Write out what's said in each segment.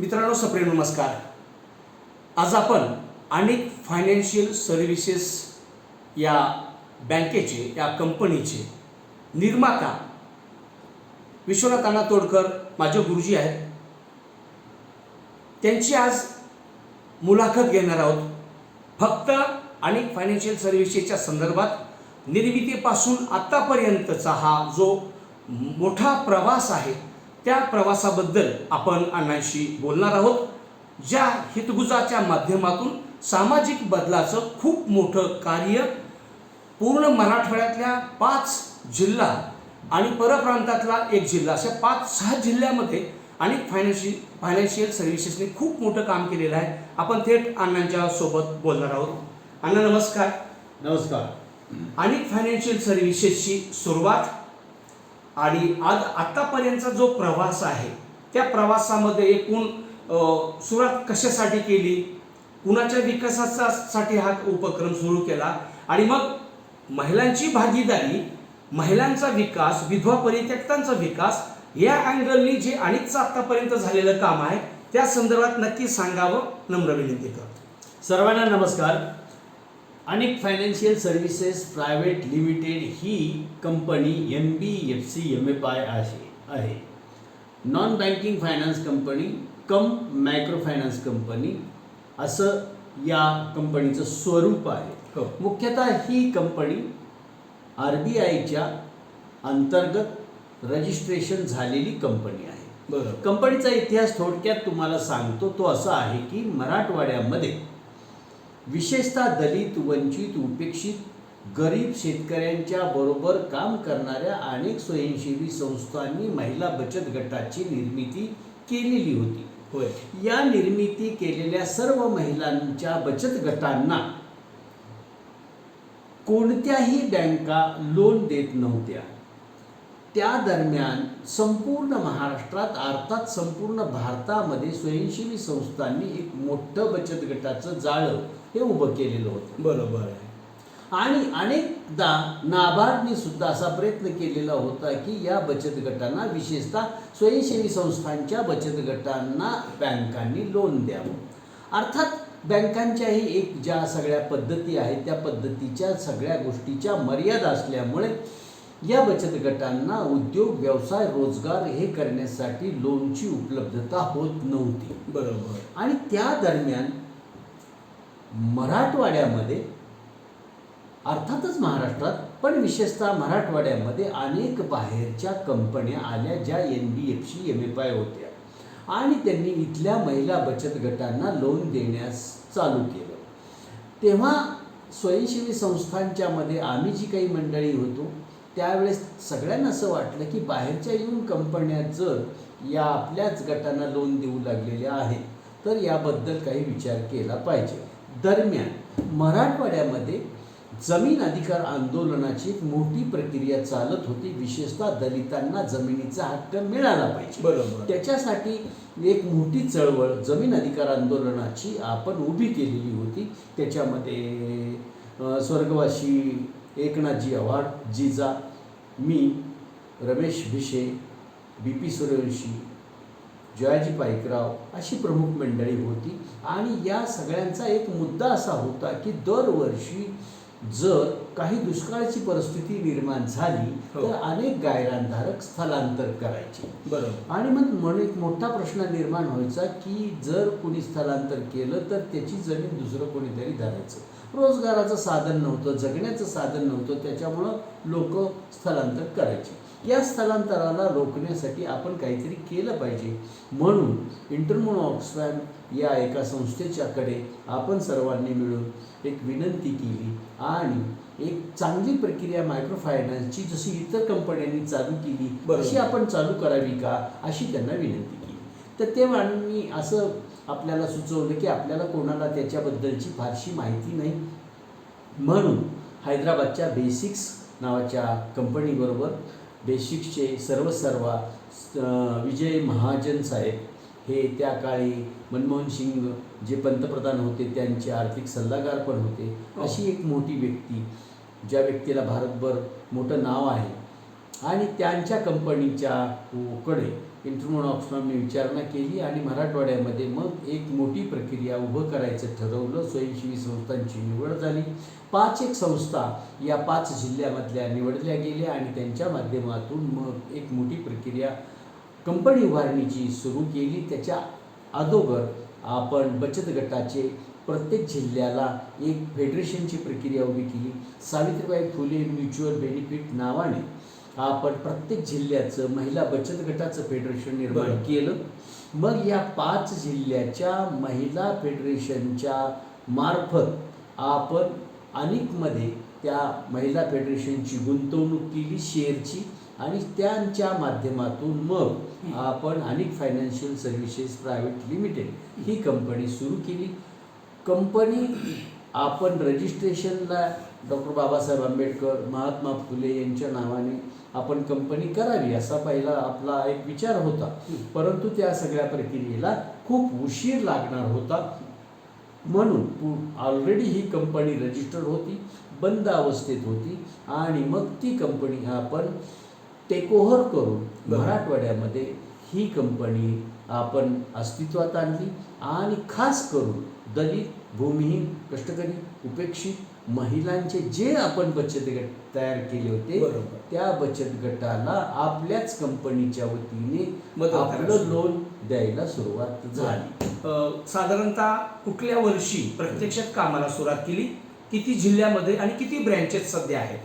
मित्रांनो सप्रेम नमस्कार. आज आपण अनेक फायनान्शियल सर्व्हिसेस या बँकेचे या कंपनीचे निर्माता विश्वनाथ अण्णा तोडकर माझे गुरुजी आहेत. त्यांची आज मुलाखत घेणार आहोत. फक्त अनेक फायनान्शियल सर्व्हिसेसच्या संदर्भात निर्मितीपासून आत्तापर्यंतचा हा जो मोठा प्रवास आहे त्या प्रवासाबद्दल आपण अण्णांशी बोलणार आहोत ज्या हितगुजाच्या माध्यमातून सामाजिक बदलाचं खूप मोठं कार्य पूर्ण मराठवाड्यातल्या पाच जिल्हा आणि परप्रांतातला एक जिल्हा अशा पाच सहा जिल्ह्यामध्ये अनेक फायनान्शियल फायनान्शियल सर्व्हिसेसने खूप मोठं काम केलेलं आहे. आपण थेट अण्णांच्या सोबत बोलणार आहोत. अण्णा नमस्कार. नमस्कार. अनेक फायनान्शियल सर्व्हिसेसची सुरुवात आणि आज आत्तापर्यंतचा जो प्रवास आहे त्या प्रवासामध्ये एकूण सुरुवात कशासाठी केली? कुणाच्या विकासासाठी हा उपक्रम सुरू केला? आणि मग महिलांची भागीदारी महिलांचा विकास विधवा परित्यक्तांचा विकास या अँगलनी जे अनेकचं आत्तापर्यंत झालेलं काम आहे त्या संदर्भात नक्की सांगावं नम्र विनंती करतो. सर्वांना नमस्कार. Anek financial services private limited he company M B F C M F I आहे आहे. Non banking finance company cum micro finance company असं या कंपनीचं स्वरूप आहे. हो. मुख्यतः ही कंपनी आर बी आयच्या अंतर्गत रजिस्ट्रेशन झालेली कंपनी आहे. बरोबर. कंपनीचा इतिहास थोडक्यात तुम्हाला सांगतो तो असा आहे की मराठवाड्यामध्ये विशेषतः दलित वंचित उपेक्षित गरीब शेतकऱ्यांच्या बरोबर काम करणाऱ्या अनेक स्वयंसेवी संस्थांनी महिला बचत गटाची निर्मिती केलेली होती. होय. या निर्मिती केलेल्या सर्व महिलांच्या बचत गटांना कोणत्याही बँका लोन देत नव्हत्या. त्या दरम्यान संपूर्ण महाराष्ट्रात अर्थात संपूर्ण भारतामध्ये स्वयंसेवी संस्थांनी एक मोठं बचत गटाचं जाळं हे उभं केलेलं होतं. बरोबर आहे. आणि अनेकदा नाबार्डने सुद्धा असा प्रयत्न केलेला होता की या बचत गटांना विशेषतः स्वयंसेवी संस्थांच्या बचत गटांना बँकांनी लोन द्यावं. अर्थात बँकांच्याही एक ज्या सगळ्या पद्धती आहेत त्या पद्धतीच्या सगळ्या गोष्टीच्या मर्यादा असल्यामुळे या बचत गटांना उद्योग व्यवसाय रोजगार हे करण्यासाठी लोनची उपलब्धता होत नव्हती. बरोबर. आणि त्या दरम्यान मराठवाड्यामध्ये अर्थातच महाराष्ट्रात पण विशेषतः मराठवाड्यामध्ये अनेक बाहेरच्या कंपन्या आल्या ज्या N B F C M F I होत्या. आणि त्यांनी इथल्या महिला बचत गटांना लोन देण्यास चालू केलं. तेव्हा स्वयंसेवी संस्थांच्यामध्ये आम्ही जी काही मंडळी होतो त्यावेळेस सगळ्यांना असं वाटलं की बाहेरच्या येऊन कंपन्या जर या आपल्याच गटांना लोन देऊ लागलेल्या आहेत तर याबद्दल काही विचार केला पाहिजे. दरम्यान मराठवाड्यामध्ये जमीन अधिकार आंदोलनाची एक मोठी प्रक्रिया चालत होती. विशेषतः दलितांना जमिनीचा हक्क मिळाला पाहिजे. बरोबर. त्याच्यासाठी एक मोठी चळवळ जमीन अधिकार आंदोलनाची आपण उभी केलेली होती. त्याच्यामध्ये स्वर्गवासी एकनाथजी आव्हाड जिजा मी रमेश भिशे बी पी सूर्यवंशी जयाजी पाईकराव अशी प्रमुख मंडळी होती. आणि या सगळ्यांचा एक मुद्दा असा होता की दरवर्षी जर काही दुष्काळाची परिस्थिती निर्माण झाली हो. तर अनेक गायरानधारक स्थलांतर करायचे. बरोबर. आणि मग म्हणून एक मोठा प्रश्न निर्माण व्हायचा की जर कोणी स्थलांतर केलं तर त्याची जमीन दुसरं कोणीतरी धरायचं. रोजगाराचं साधन नव्हतं जगण्याचं साधन नव्हतं त्याच्यामुळं लोक स्थलांतर करायचे. या स्थलांतराला रोखण्यासाठी आपण काहीतरी केलं पाहिजे. म्हणून इंटरमोन ऑक्सफॅम या एका संस्थेच्याकडे आपण सर्वांनी मिळून एक विनंती केली आणि एक चांगली प्रक्रिया मायक्रो फायनान्सची जशी इतर कंपन्यांनी चालू केली. अशी आपण चालू करावी का अशी त्यांना विनंती केली. तर तेव्हा मी असं आपल्याला सुचवलं की आपल्याला कोणाला त्याच्याबद्दलची फारशी माहिती नाही. म्हणून हैदराबादच्या बेसिक्स नावाच्या कंपनीबरोबर बेसिक्सचे सर्व सर्वा विजय महाजन साहेब हे त्या काळी मनमोहन सिंग जे पंतप्रधान होते त्यांचे आर्थिक सल्लागार पण होते हो. अशी एक मोठी व्यक्ती ज्या व्यक्तीला भारतभर मोठं नाव आहे आणि त्यांच्या कंपनीच्या कडे इंटरमोन ऑक्सफॉर्मने विचारणा केली आणि मराठवाड्यामध्ये मग एक मोठी प्रक्रिया उभं करायचं ठरवलं. स्वयंसेवी संस्थांची निवड झाली. पाच एक संस्था या पाच जिल्ह्यामधल्या निवडल्या गेल्या आणि त्यांच्या माध्यमातून मग एक मोठी प्रक्रिया कंपनी उभारणीची सुरू केली. त्याच्या अगोदर आपण बचत गटाचे प्रत्येक जिल्ह्याला एक फेडरेशनची प्रक्रिया उभी केली. सावित्रीबाई फुले म्युच्युअल बेनिफिट नावाने आपण प्रत्येक जिल्ह्याचं महिला बचत गटाचं फेडरेशन निर्माण. केलं. मग या पाच जिल्ह्याच्या महिला फेडरेशनच्या मार्फत आपण अनेकमध्ये त्या महिला फेडरेशनची गुंतवणूक केली शेअरची आणि त्यांच्या माध्यमातून मग आपण Anek financial services private limited ही कंपनी सुरू केली. कंपनी आपण रजिस्ट्रेशनला डॉक्टर बाबासाहेब आंबेडकर महात्मा फुले यांच्या नावाने आपण कंपनी करावी असा पहिला आपला एक विचार होता परंतु त्या सगळ्या प्रक्रियेला खूप उशीर लागणार होता म्हणून ऑलरेडी ही कंपनी रजिस्टर्ड होती बंद अवस्थेत होती आणि मग ती कंपनी आपण टेकओव्हर करून. मराठवाड्यामध्ये ही कंपनी आपण अस्तित्वात आणली आणि खास करून दलित भूमिहीन कष्टकरी उपेक्षित महिलांचे जे आपण बचत गट तयार केले होते. त्या बचत गटाला आपल्याच कंपनीच्या वतीने आपलं. लोन द्यायला सुरुवात झाली साधारणतः कुठल्या वर्षी प्रत्यक्षात कामाला सुरुवात केली किती जिल्ह्यामध्ये आणि किती ब्रँचेस सध्या आहेत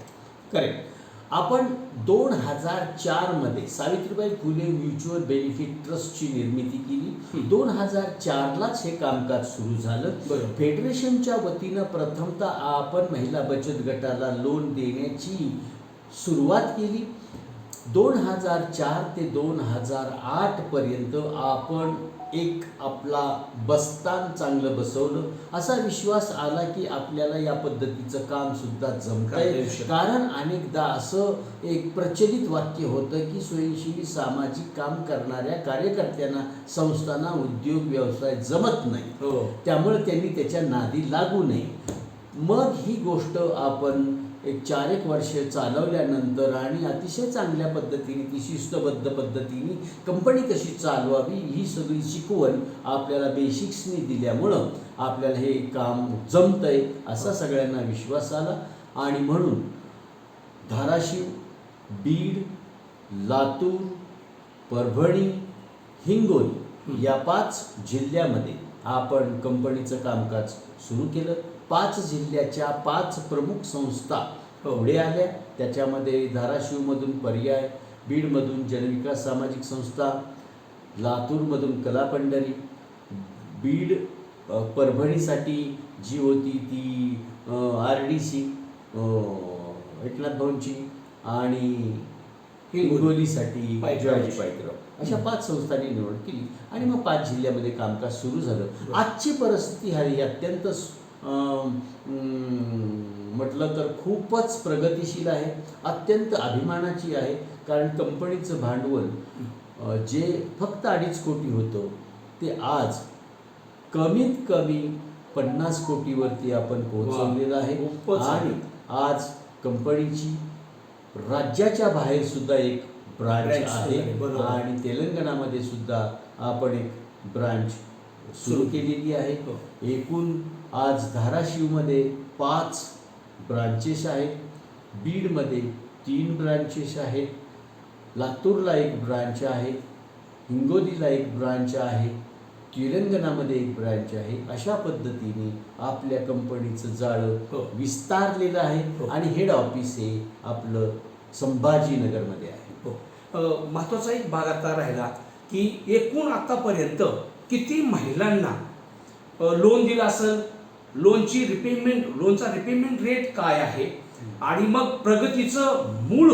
करेक्ट आपण दोन हजार चारमध्ये सावित्रीबाई फुले म्युच्युअल बेनिफिट ट्रस्टची निर्मिती केली. दोन हजार चारलाच हे कामकाज सुरू झालं. फेडरेशनच्या वतीनं प्रथमतः आपण महिला बचत गटाला लोन देण्याची सुरुवात केली दोन हजार चार ते दोन हजार आठ पर्यंत आपण एक आपला बस्तान चांगलं बसवलं. असा विश्वास आला की आपल्याला या पद्धतीचं काम सुद्धा येऊ शकतं. कारण अनेकदा असं एक प्रचलित वाक्य होतं की स्वयंसेवी सामाजिक काम करणाऱ्या कार्यकर्त्यांना संस्थांना उद्योग व्यवसाय जमत नाही. हो. त्यामुळे त्यांनी त्याच्या नादी लागू नये. मग ही गोष्ट आपण एक चार एक वर्ष चालवल्यानंतर आणि अतिशय चांगल्या पद्धतीने ती शिस्तबद्ध पद्धतीने कंपनी कशी चालवावी ही सगळी शिकवण आपल्याला बेसिक्सनी दिल्यामुळं आपल्याला हे काम जमतंय असा सगळ्यांना विश्वास आला. आणि म्हणून धाराशिव बीड लातूर परभणी हिंगोली या पाच जिल्ह्यामध्ये आपण कंपनीचं कामकाज सुरू केलं. पाच जिल्ह्याच्या पाच प्रमुख संस्था पुढे आल्या. त्याच्यामध्ये धाराशिवमधून पर्याय बीडमधून जनविकास सामाजिक संस्था लातूरमधून कलापंढरी बीड परभणीसाठी जी होती ती आर डी सी एकनाथ भाऊंची आणि हिंगोलीसाठी. जॉर्ज पायथ्यावर अशा पाच संस्थांनी निवड केली आणि मग पाच जिल्ह्यामध्ये कामकाज सुरू झालं. आजची परिस्थिती हा ही अत्यंत म्हटलं तर खूपच प्रगतिशील आहे अत्यंत अभिमानाची आहे कारण कंपनीचं भांडवल जे फक्त अडीच कोटी होतं ते आज कमीत कमी पन्नास कोटीवरती आपण पोहोचवलेलं आहे. आणि आज कंपनीची राज्याच्या बाहेर सुद्धा एक ब्रांच आहे. आणि तेलंगणामध्ये सुद्धा आपण एक ब्रांच सुरू सुरू. केलेली आहे हो. एकूण आज धाराशिवमध्ये पाच ब्रांचेस आहेत. बीडमध्ये तीन ब्रांचेस आहेत. लातूरला एक ब्रांच आहे. हिंगोलीला एक ब्रांच आहे. तेलंगणामध्ये एक ब्रांच आहे. अशा पद्धतीने आपल्या कंपनीचं हो. जाळं विस्तारलेलं आहे हो. आणि हेड ऑफिस हे आपलं संभाजीनगरमध्ये आहे. हो. महत्त्वाचा एक भाग आता राहिला की एकूण आतापर्यंत किती महिलांना लोन दिलं असेल? लोनची रिपेमेंट लोनचा रिपेमेंट रेट काय आहे? आणि मग प्रगतीचं मूळ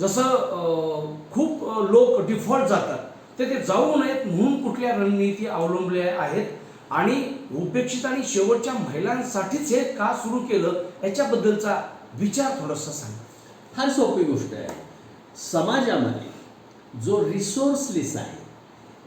जसं खूप लोक डिफॉल्ट जातात तर ते जाऊ नयेत म्हणून कुठल्या रणनीती अवलंबल्या आहेत? आणि उपेक्षित आणि शेवटच्या महिलांसाठीच हे का सुरू केलं? याच्याबद्दलचा विचार थोडासा सांगा. फार सोपी गोष्ट आहे. समाजामध्ये जो रिसोर्सलेस आहे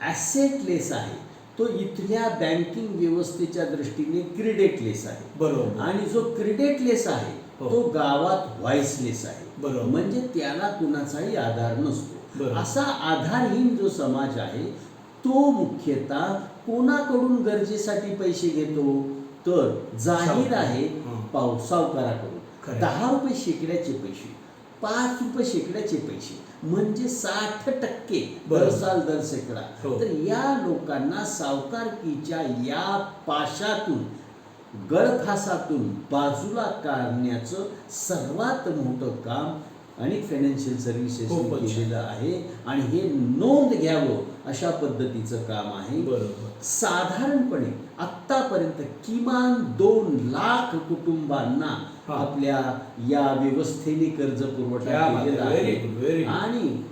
ॲसेटलेस आहे तो इथल्या बँकिंग व्यवस्थेच्या दृष्टीने क्रेडिटलेस आहे बरोबर आणि जो क्रेडिटलेस आहे हो. तो गावात व्हॉइसलेस आहे बरोबर. म्हणजे त्याला कुणाचाही आधार नसतो. असा आधारहीन जो समाज आहे तो मुख्यतः कोणाकडून गरजेसाठी पैसे घेतो तर जाहीर. आहे. पाव सावकाराकडून खरं. दहा रुपये शेकड्याचे पैसे पाच रुपये शेकड्याचे पैसे म्हणजे साठ टक्के दर. साल दर शेकडा हो. तर या लोकांना सावकारकीच्या या पाशातून गळफासातून बाजूला काढण्याचं सर्वात मोठं काम अनेक फायनान्शियल सर्व्हिसेस. केलेलं आहे आणि हे नोंद घ्यावं अशा पद्धतीचं काम आहे बरोबर साधारणपणे आत्तापर्यंत किमान दोन लाख कुटुंबांना. आपल्या या व्यवस्थेने कर्ज पुरवठा केलेला आहे. आणि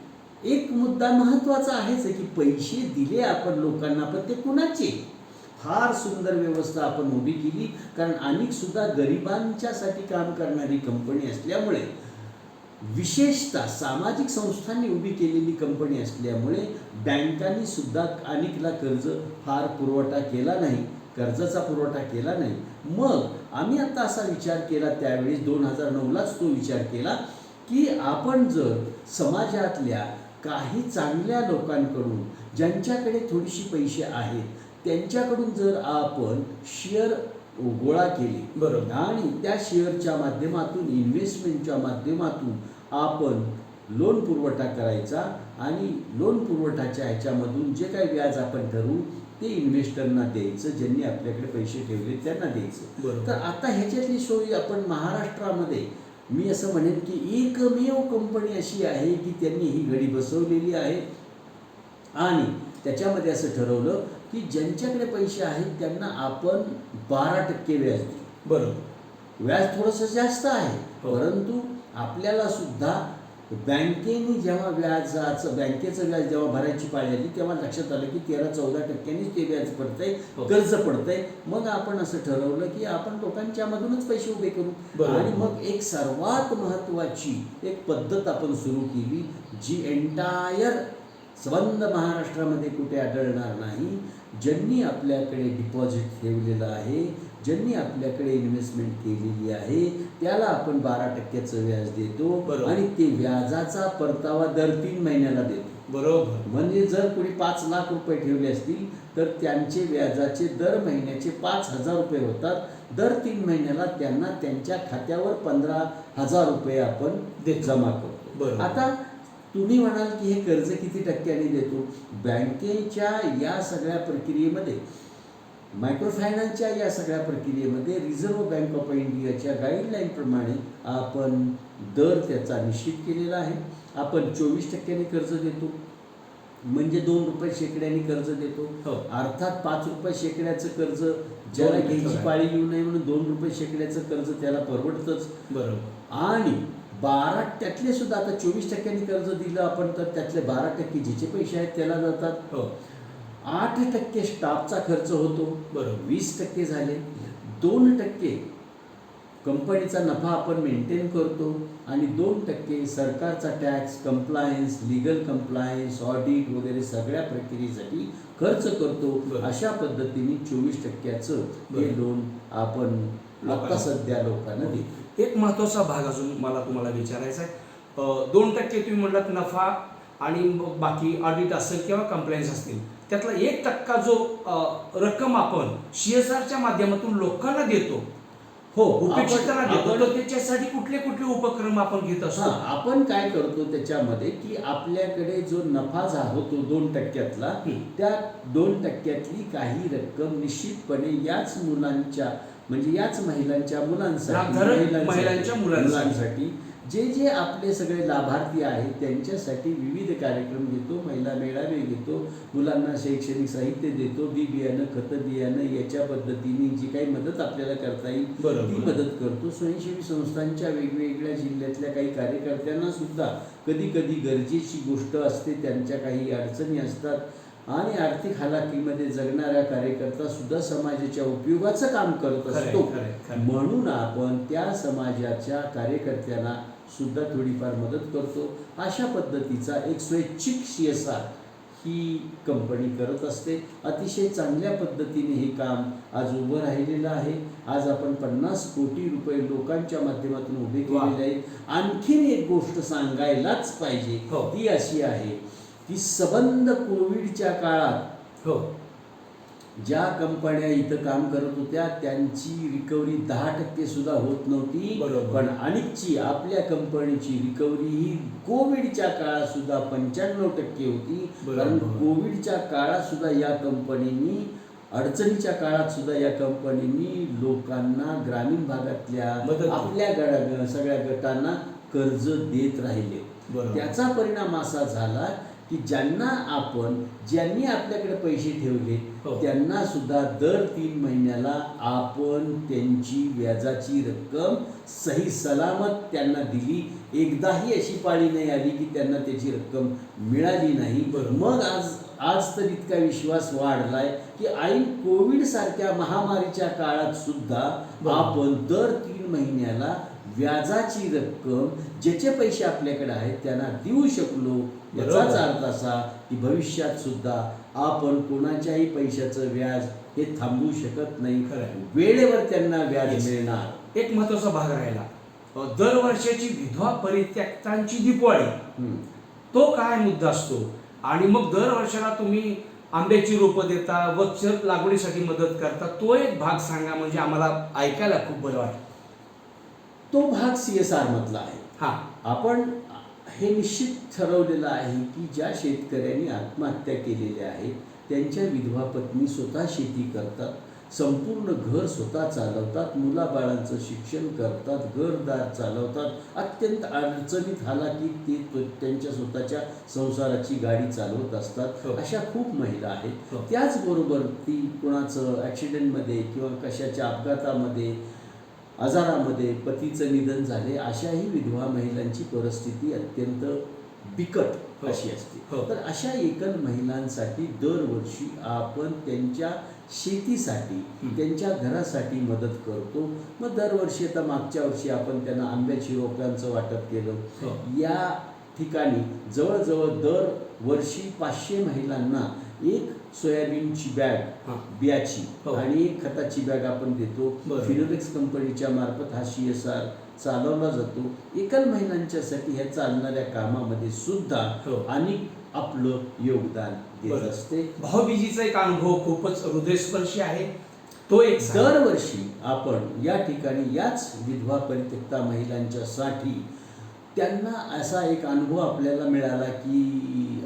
एक मुद्दा महत्त्वाचा आहेच आहे की पैसे दिले आपण लोकांना पण ते कुणाचे? फार सुंदर व्यवस्था आपण उभी केली कारण अनेक सुद्धा गरिबांच्यासाठी काम करणारी कंपनी असल्यामुळे विशेषतः सामाजिक संस्थांनी उभी केलेली कंपनी असल्यामुळे बँकांनी सुद्धा अनेकला कर्ज फार पुरवठा केला नाही कर्जाचा पुरवठा केला नाही. मग आम्ही आता असा विचार केला त्यावेळेस दोन हजार नऊलाच तो विचार केला की आपण जर समाजातल्या काही चांगल्या लोकांकडून ज्यांच्याकडे थोडीशी पैसे आहेत त्यांच्याकडून जर आपण शेअर गोळा केले बरोबर. आणि त्या शेअरच्या माध्यमातून इन्व्हेस्टमेंटच्या माध्यमातून आपण लोन पुरवठा करायचा आणि लोन पुरवठाच्या ह्याच्यामधून जे काही व्याज आपण ठरवू ते इन्व्हेस्टरना द्यायचं ज्यांनी आपल्याकडे पैसे ठेवले त्यांना द्यायचं. तर आता ह्याच्यातली सोय आपण महाराष्ट्रामध्ये मी असं म्हणेन की एकमेव कंपनी अशी आहे की त्यांनी ही घडी बसवलेली आहे. आणि त्याच्यामध्ये असं ठरवलं की ज्यांच्याकडे पैसे आहेत त्यांना आपण बारा टक्के व्याज देऊ. बरोबर. व्याज थोडंसं जास्त आहे. हो. परंतु आपल्याला सुद्धा बँकेने जेव्हा व्याजाचं बँकेचं व्याज जेव्हा भरायची पाळी आली तेव्हा लक्षात आलं की तेरा चौदा टक्क्यांनीच ते व्याज पडतंय हो. कर्ज पडतंय मग आपण असं ठरवलं की आपण लोकांच्या मधूनच पैसे उभे करू. आणि मग एक सर्वात महत्वाची एक पद्धत आपण सुरू केली जी एंटायर संबंध महाराष्ट्रामध्ये कुठे आढळणार नाही ज्यांनी आपल्याकडे डिपॉझिट ठेवलेलं आहे ज्यांनी आपल्याकडे इन्व्हेस्टमेंट केलेली आहे त्याला आपण बारा टक्क्याचं व्याज देतो बरोबर. आणि ते व्याजाचा परतावा दर तीन महिन्याला देतो बरोबर म्हणजे जर कोणी पाच लाख रुपये ठेवले असतील तर त्यांचे व्याजाचे दर महिन्याचे पाच हजार रुपये होतात दर तीन महिन्याला त्यांना त्यांच्या खात्यावर पंधरा हजार रुपये आपण. जमा करतो बरोबर. आता तुम्ही म्हणाल की हे कर्ज किती टक्क्यांनी देतो बँकेच्या या सगळ्या प्रक्रियेमध्ये मायक्रोफायनान्सच्या या सगळ्या प्रक्रियेमध्ये रिझर्व्ह बँक ऑफ इंडियाच्या गाईडलाईनप्रमाणे आपण दर त्याचा निश्चित केलेला आहे. आपण चोवीस टक्क्यांनी कर्ज देतो. म्हणजे दोन रुपये शेकड्याने कर्ज देतो. हो. अर्थात पाच रुपये शेकड्याचं कर्ज ज्याला घ्यायची टक्के. पाळी येऊ नये म्हणून दोन रुपये शेकड्याचं कर्ज त्याला परवडतंच. बरोबर. आणि बारा त्यातले सुद्धा आता चोवीस टक्क्यांनी कर्ज दिलं आपण तर त्यातले बारा टक्के जिचे पैसे आहेत त्याला जातात. हो. आठ टक्के स्टाफचा खर्च होतो बरोबर. वीस टक्के झाले दोन टक्के कंपनीचा नफा आपण मेंटेन करतो आणि दोन टक्के सरकारचा tax compliance legal compliance audit वगैरे सगळ्या प्रक्रियेसाठी खर्च करतो. अशा पद्धतीने चोवीस टक्क्याचं हे. लोन आपण आता. सध्या लोकांना देतो एक महत्त्वाचा भाग अजून मला तुम्हाला विचारायचा आहे दोन टक्के तुम्ही म्हणलात नफा आणि मग बाकी ऑडिट असेल किंवा कंप्लायन्स असतील त्यातला एक टक्का जो रक्कम आपण सीएसआरच्या माध्यमातून लोकांना देतो हो उपेक्षितांना देतो तर त्याच्यासाठी कुठले कुठले उपक्रम आपण घेत असतो आपण काय करतो त्याच्यामध्ये की आपल्याकडे जो नफा झा होतो दोन टक्क्यातला. त्या दोन टक्क्यातली काही रक्कम निश्चितपणे याच मुलांच्या म्हणजे याच महिलांच्या मुलांसाठी महिलांच्या मुलांसाठी. जे जे आपले सगळे लाभार्थी आहेत त्यांच्यासाठी विविध कार्यक्रम घेतो महिला मेळावे घेतो मुलांना शैक्षणिक साहित्य देतो बी बियाणं खतं बियाणं याच्या पद्धतीने जी काही मदत आपल्याला करता येईल. ती मदत करतो स्वयंसेवी संस्थांच्या वेगवेगळ्या जिल्ह्यातल्या काही कार्यकर्त्यांना सुद्धा कधी कधी गरजेची गोष्ट असते त्यांच्या काही अडचणी असतात आणि आर्थिक हालाकीमध्ये जगणाऱ्या कार्यकर्ता सुद्धा समाजाच्या उपयोगाचं काम करत असतो. म्हणून आपण त्या समाजाच्या कार्यकर्त्यांना सुद्धा थोडीफार मदत करतो अशा पद्धतीचा एक स्वैच्छिक सी एस आर ही कंपनी करत असते अतिशय चांगल्या पद्धतीने हे काम आज उभं राहिलेलं आहे आज आपण पन्नास कोटी रुपये लोकांच्या माध्यमातून उभे. केलेले आहेत आणखीन एक गोष्ट सांगायलाच पाहिजे हो. ती अशी आहे की सबंध कोविडच्या काळात हो ज्या कंपन्या इथं काम करत होत्या त्यांची रिकव्हरी दहा टक्के सुद्धा होत नव्हती. पण अनेकची आपल्या कंपनीची रिकव्हरी ही कोविडच्या काळात सुद्धा पंच्याण्णव टक्के होती. कारण कोविडच्या काळात सुद्धा या कंपनीनी अडचणीच्या काळात सुद्धा या कंपनीनी लोकांना ग्रामीण भागातल्या. आपल्या गडा सगळ्या गटांना कर्ज देत राहिले. त्याचा परिणाम असा झाला की ज्यांना आपण ज्यांनी आपल्याकडे पैसे ठेवले हो. त्यांना सुद्धा दर तीन महिन्याला आपण त्यांची व्याजाची रक्कम सही सलामत त्यांना दिली एकदाही अशी पाळी नाही आली की त्यांना त्याची रक्कम मिळाली नाही. मग आज आज तर इतका विश्वास वाढलाय की ऐन कोविड सारख्या महामारीच्या काळात सुद्धा. आपण दर तीन महिन्याला व्याजाची रक्कम ज्याचे पैसे आपल्याकडे आहेत त्यांना देऊ शकलो याचाच. अर्थ असा की भविष्यात सुद्धा आपण कोणाच्याही पैशाचं व्याज हे थांबवू शकत नाही खरं. वेळेवर त्यांना व्याज. मिळणार एक महत्त्वाचा भाग राहिला दरवर्षाची विधवा परित्यक्तांची दिपवाळी. तो काय मुद्दा असतो आणि मग दर वर्षाला तुम्ही आंब्याची रोपं देता वृक्ष लागवडीसाठी मदत करता तो एक भाग सांगा म्हणजे आम्हाला ऐकायला खूप बरं वाटतं तो भाग सी एस आर मधला आहे. हा. आपण हे निश्चित ठरवलेलं आहे की ज्या शेतकऱ्यांनी आत्महत्या केलेल्या आहेत त्यांच्या विधवा पत्नी स्वतः शेती करतात संपूर्ण घर स्वतः चालवतात मुलाबाळांचं शिक्षण करतात घरदार चालवतात. अत्यंत अडचणीत हालाकीत ते तो- त्यांच्या स्वतःच्या संसाराची गाडी चालवत असतात. हो. अशा खूप महिला आहेत. हो. त्याचबरोबर ती कुणाचं ॲक्सिडेंटमध्ये किंवा कशाच्या अपघातामध्ये आजारामध्ये पतीचं निधन झाले अशाही विधवा महिलांची परिस्थिती अत्यंत बिकट हो. अशी असते हो. तर अशा एकल महिलांसाठी दरवर्षी आपण त्यांच्या शेतीसाठी हं. त्यांच्या घरासाठी मदत करतो मग दरवर्षी आता मागच्या वर्षी आपण त्यांना आंब्याची रोपांचं वाटप केलं हो. या ठिकाणी जवळजवळ दर वर्षी पाचशे महिलांना एक सोयाबीनची बॅग हा. बियाची हो. आणि एक खताची बॅग आपण देतो बरं. फिनोलेक्स कंपनीच्या मार्फत हा सी एस आर चालवला जातो एकल महिलांच्यासाठी ह्या चालणाऱ्या कामामध्ये सुद्धा हो. आणि आपलं योगदान देत बरं. असते भाऊबीजीचा एक अनुभव खूपच हृदयस्पर्शी आहे तो एक. दरवर्षी आपण या ठिकाणी याच विधवा परित्यक्ता महिलांच्यासाठी त्यांना असा एक अनुभव आपल्याला मिळाला की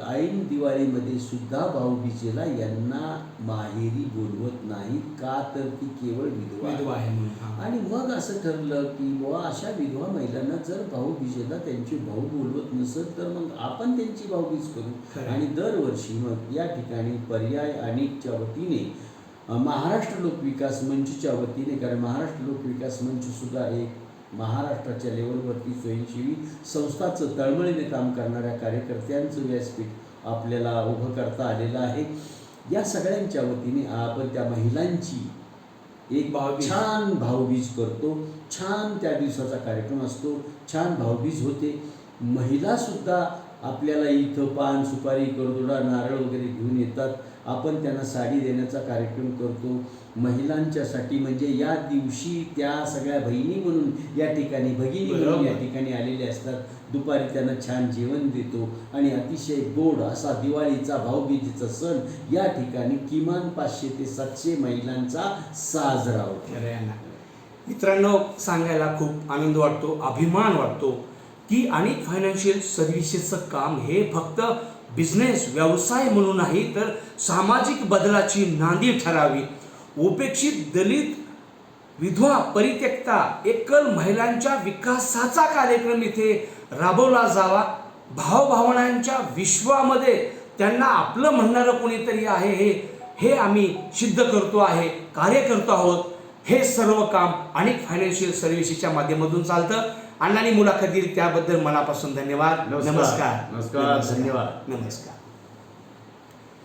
ऐन दिवाळीमध्ये सुद्धा भाऊबीजेला यांना माहेरी बोलवत नाही का तर ती केवळ विधवा आहे. विधवा आहे म्हणून. आणि मग असं ठरलं की बुवा अशा विधवा महिलांना जर भाऊबीजेला त्यांचे भाऊ बोलवत नसत तर मग आपण त्यांची भाऊबीज करू. आणि दरवर्षी मग या ठिकाणी पर्याय अनेकच्या वतीने महाराष्ट्र लोकविकास मंचच्या वतीने कारण महाराष्ट्र लोकविकास मंच सुद्धा एक महाराष्ट्राच्या लेवलवरती स्वयंसेवी संस्थाचं तळमळीने काम करणाऱ्या कार्यकर्त्यांचं व्यासपीठ आपल्याला उभं करता आलेलं आहे. या सगळ्यांच्या वतीने आपण त्या महिलांची एक भाऊबीज. छान भाऊबीज करतो. छान त्या दिवसाचा कार्यक्रम असतो. छान भाऊबीज होते. महिला सुद्धा आपल्याला इथं पान सुपारी करदोडा नारळ वगैरे घेऊन येतात. आपण त्यांना साडी देण्याचा कार्यक्रम करतो. महिलांच्यासाठी म्हणजे या दिवशी त्या सगळ्या बहिणी म्हणून या ठिकाणी भगिनी म्हणून. या ठिकाणी आलेले असतात. दुपारी त्यांना छान जेवण देतो. आणि अतिशय गोड असा दिवाळीचा भाऊबीजेचा सण या ठिकाणी किमान पाचशे ते सातशे महिलांचा साजरा होतो. मित्रांनो सांगायला खूप आनंद वाटतो अभिमान वाटतो. की अनेक फायनान्शियल सर्व्हिसेसचं काम हे फक्त बिझनेस व्यवसाय म्हणून नाही तर सामाजिक बदलाची नांदी ठरावी. उपेक्षित दलित विधवा परित्यक्ता एकल महिलांच्या विकासाचा कार्यक्रम इथे राबवला जावा. भावभावनांच्या विश्वामध्ये त्यांना आपलं म्हणणारं कोणीतरी आहे हे हे आम्ही सिद्ध करतो आहे कार्य करतो आहोत. हे सर्व काम अनेक फायनान्शियल सर्व्हिसेसच्या माध्यमातून चालतं. अण्णांनी मुलाखत दिली त्याबद्दल मनापासून धन्यवाद नमस्कार. नमस्कार नमस्कार. धन्यवाद. नमस्कार